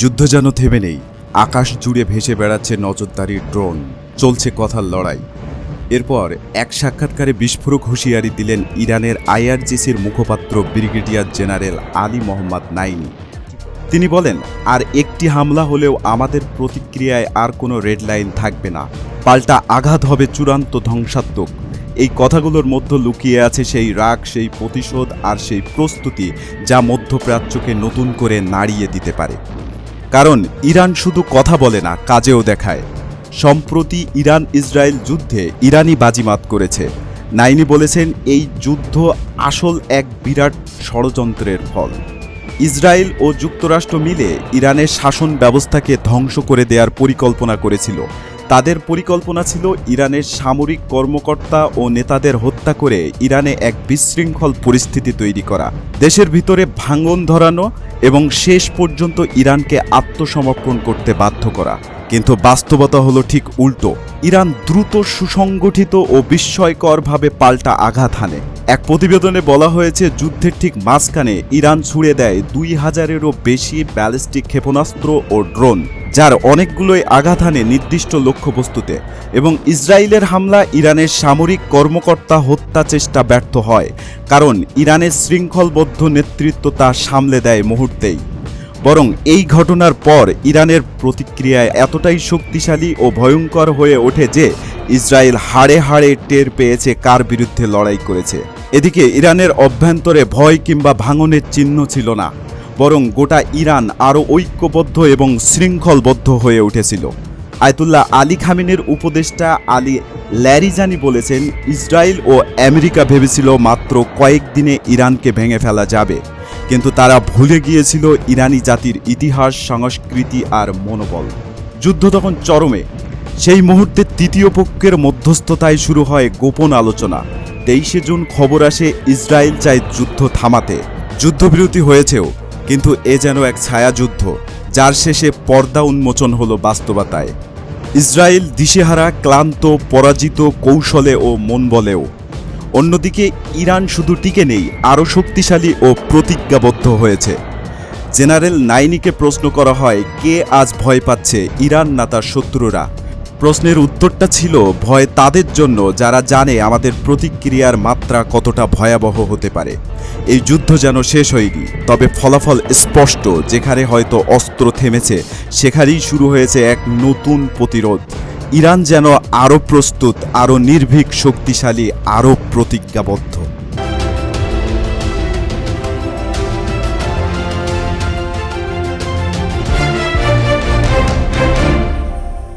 যুদ্ধ যেন থেমে নেই। আকাশ জুড়ে ভেসে বেড়াচ্ছে নজরদারির ড্রোন। চলছে কথার লড়াই। এরপর এক সাক্ষাৎকারে বিস্ফোরক হুঁশিয়ারি দিলেন ইরানের আইআরজিসির মুখপাত্র brigadier general Ali Mohammad Naini. তিনি বলেন, আর একটি হামলা হলেও আমাদের প্রতিক্রিয়ায় আর কোনো রেড লাইন থাকবে না। পাল্টা আঘাত হবে চূড়ান্ত ধ্বংসাত্মক। এই কথাগুলোর মধ্যে লুকিয়ে আছে সেই রাগ, সেই প্রতিশোধ আর সেই প্রস্তুতি যা মধ্যপ্রাচ্যকে নতুন করে নাড়িয়ে দিতে পারে। কারণ ইরান শুধু কথা বলে না, কাজেও দেখায়। সম্প্রতি ইরান ইসরায়েল যুদ্ধে ইরানই বাজিমাত করেছে। নাইনি বলেছেন, এই যুদ্ধ আসল এক বিরাট ষড়যন্ত্রের ফল। ইসরায়েল ও যুক্তরাষ্ট্র মিলে ইরানের শাসন ব্যবস্থাকে ধ্বংস করে দেওয়ার পরিকল্পনা করেছিল। তাদের পরিকল্পনা ছিল ইরানের সামরিক কর্মকর্তা ও নেতাদের হত্যা করে ইরানে এক বিশৃঙ্খল পরিস্থিতি তৈরি করা। দেশের ভিতরে ভাঙন ধরানো এবং শেষ পর্যন্ত ইরানকে আত্মসমর্পণ করতে বাধ্য করা। কিন্তু বাস্তবতা হলো ঠিক উল্টো। ইরান দ্রুত সুসংগঠিত ও বিস্ময়করভাবে পাল্টা আঘাত হানে। এক প্রতিবেদনে বলা হয়েছে, যুদ্ধের ঠিক মাঝখানে ইরান ছুড়ে দেয় দুই হাজারেরও বেশি ব্যালিস্টিক ক্ষেপণাস্ত্র ও ড্রোন, যার অনেকগুলোই আঘাত হানে নির্দিষ্ট লক্ষ্যবস্তুতে এবং ইসরায়েলের হামলা ইরানের সামরিক কর্মকর্তা হত্যা চেষ্টা ব্যর্থ হয়, কারণ ইরানের শৃঙ্খলবদ্ধ নেতৃত্ব তা সামলে দেয় মুহূর্তেই। বরং এই ঘটনার পর ইরানের প্রতিক্রিয়ায় এতটাই শক্তিশালী ও ভয়ঙ্কর হয়ে ওঠে যে, ইসরায়েল হাড়ে হাড়ে টের পেয়েছে কার বিরুদ্ধে লড়াই করেছে। এদিকে ইরানের অভ্যন্তরে ভয় কিংবা ভাঙনের চিহ্ন ছিল না, বরং গোটা ইরান আরও ঐক্যবদ্ধ এবং শৃঙ্খলবদ্ধ হয়ে উঠেছিল। আয়তুল্লাহ আলী খামিনের উপদেষ্টা আলী ল্যারিজানি বলেছেন, ইসরায়েল ও আমেরিকা ভেবেছিল মাত্র কয়েকদিনে ইরানকে ভেঙে ফেলা যাবে, কিন্তু তারা ভুলে গিয়েছিল ইরানি জাতির ইতিহাস, সংস্কৃতি আর মনোবল। যুদ্ধ তখন চরমে। সেই মুহূর্তে তৃতীয় পক্ষের মধ্যস্থতায় শুরু হয় গোপন আলোচনা। তেইশে জুন খবর আসে ইসরায়েল চায় যুদ্ধ থামাতে। যুদ্ধবিরতি হয়েছেও, কিন্তু এ যেন এক ছায়াযুদ্ধ, যার শেষে পর্দা উন্মোচন হলো বাস্তবতায়। ইসরায়েল দিশেহারা, ক্লান্ত, পরাজিত, কৌশলে ও মন বলেও। অন্যদিকে ইরান শুধু টিকে নেই, আরও শক্তিশালী ও প্রতিজ্ঞাবদ্ধ হয়েছে। জেনারেল নাইনিকে প্রশ্ন করা হয়, কে আজ ভয় পাচ্ছে, ইরান না তার শত্রুরা? প্রশ্নের উত্তরটা ছিল ভয় তাদের জন্য, যারা জানে আমাদের প্রতিক্রিয়ার মাত্রা কতটা ভয়াবহ হতে পারে। এই যুদ্ধ যেন শেষ হয়নি, তবে ফলাফল স্পষ্ট, যেখানে হয়তো অস্ত্র থেমেছে, সেখানেই শুরু হয়েছে এক নতুন প্রতিরোধ। ইরান যেন আরও প্রস্তুত, আরও নির্ভীক, শক্তিশালী, আরও প্রতিজ্ঞাবদ্ধ।